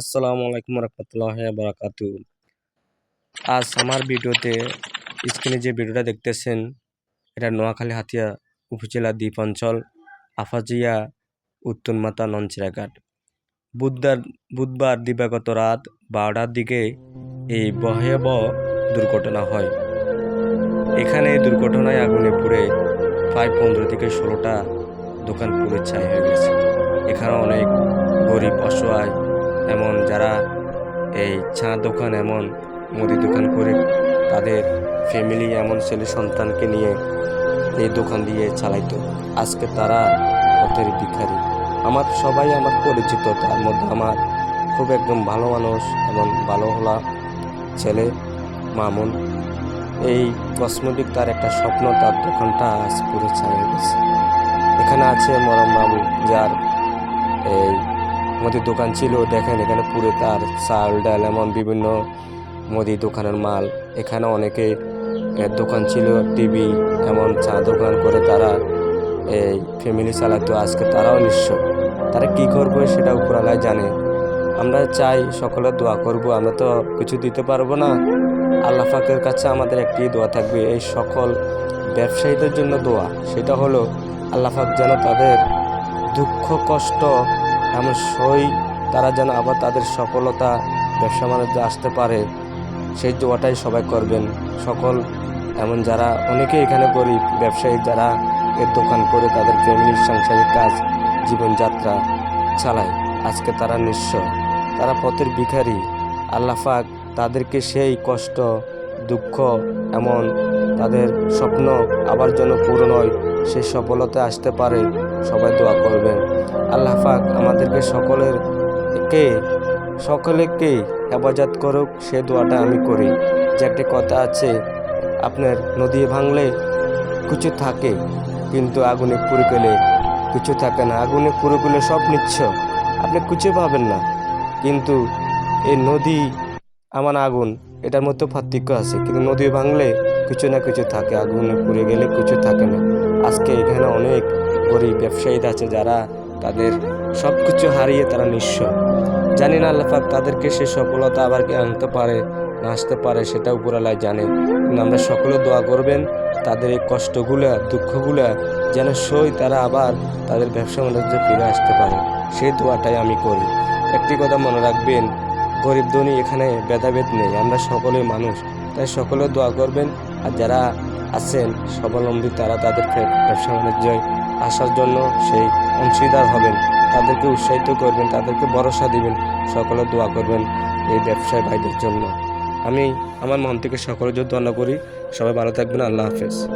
আসসালামু আলাইকুম রহমতুল্লাহ বারাকাতু আজ আমার ভিডিওতে, স্ক্রিনে যে ভিডিওটা দেখতেছেন, এটা নোয়াখালী হাতিয়া উপজেলা দ্বীপ অঞ্চল, আফাজিয়া উত্তরমাতা নঞ্চিরাঘাট বুধবার বুধবার দিবাগত রাত বারোটার দিকে এই ভয়াবহ দুর্ঘটনা হয়। এখানে দুর্ঘটনায় আগুনে পুড়ে প্রায় পনেরো থেকে ষোলোটা দোকান পুরো ছাই হয়ে গেছে। এখানে অনেক গরিব, অসহায় এমন যারা এই চা দোকান এমন মুদি দোকান করে, তাদের ফ্যামিলি এমন ছেলে সন্তানকে নিয়ে এই দোকান দিয়ে চালাইতো। আজকে তারা পথের ভিখারি। আমার সবাই আমার পরিচিত, তার মধ্যে আমার খুব একদম ভালো মানুষ এবং ভালো হলা ছেলে, মামুন। এই কসমেটিক তার একটা স্বপ্ন, তার দোকানটা আজ পুরো ছাড়িয়ে গেছে। এখানে আছে মরম বাবু যার এই মুদির দোকান ছিল, দেখেন এখানে পুরো তার চাল, ডাল, এমন বিভিন্ন মুদি দোকানের মাল। এখানে অনেকে এর দোকান ছিল, টিভি, এমন চা দোকান করে তারা এই ফ্যামিলি চালাতো। আজকে তারাও নিঃস্ব। তারা কি করবে সেটা উপরালায় জানে। আমরা চাই সকলে দোয়া করব, আমরা তো কিছু দিতে পারব না। আল্লাহ ফাকের কাছে আমাদের একটি দোয়া থাকবে, এই সকল ব্যবসায়ীদের জন্য দোয়া। সেটা হলো, আল্লাহ ফাক যেন তাদের দুঃখ, কষ্ট এমন সই তারা যেন আবার তাদের সফলতা ব্যবসা বাণিজ্যে আসতে পারে। সেই দোয়াটাই সবাই করবেন। সকল এমন যারা অনেকে এখানে গরিব ব্যবসায়ী যারা এর দোকান করে তাদের ফ্যামিলির সাংসারিক কাজ, জীবনযাত্রা চালায়। আজকে তারা নিঃস্ব। তারা পথের ভিখারি। আল্লাফাক তাদেরকে সেই কষ্ট, দুঃখ এমন তাদের স্বপ্ন আবার যেন পূরণ হয়, সেই সফলতা আসতে পারে। সবাই দোয়া করবেন। আল্লাহ পাক আমাদেরকে সকলের কে সকলেকে হেফাজত করুক, সে দোয়াটা আমি করি। যে একটি কথা আছে, আপনার নদী ভাঙলে কিছু থাকে, কিন্তু আগুনে পুড়ে গেলে কিছু থাকে না। আগুনে পুড়ে গেলে সব নিচ্ছ, আপনি কিছু পাবেন না। কিন্তু এই নদী, আমার আগুন, এটার মধ্যে পার্থক্য আছে। কিন্তু নদী ভাঙলে কিছু না কিছু থাকে, আগুনে পুড়ে গেলে কিছু থাকে না। আজকে এখানে অনেক গরিব ব্যবসায়ীরা আছে যারা তাদের সব কিছু হারিয়ে তারা নিঃস্ব। জানি না আল্লাহাক তাদেরকে সে সফলতা আবার কি আনতে পারে না আসতে পারে সেটা উপরালায় জানে। কিন্তু আমরা সকলে দোয়া করবেন, তাদের এই কষ্টগুলা, দুঃখগুলা যেন সই তারা আবার তাদের ব্যবসা বাণিজ্যে ফিরে আসতে পারে। সেই দোয়াটাই আমি করি। একটি কথা মনে রাখবেন, গরিব ধনী এখানে ভেদাভেদ নেই, আমরা সকলে মানুষ, তাই সকলে দোয়া করবেন। আর যারা আছেন, স্বাবলম্বী তারা তাদের ব্যবসা বাণিজ্য আসার জন্য সেই অংশীদার হবেন। তাদেরকে উৎসাহিত করবেন, তাদেরকে ভরসা দিবেন, সকলে দোয়া করবেন এই ব্যবসায় ভাইদের জন্য। আমি আমার মন থেকে সকলের জন্য দোয়া করি। সবাই ভালো থাকবেন। আল্লাহ হাফেজ।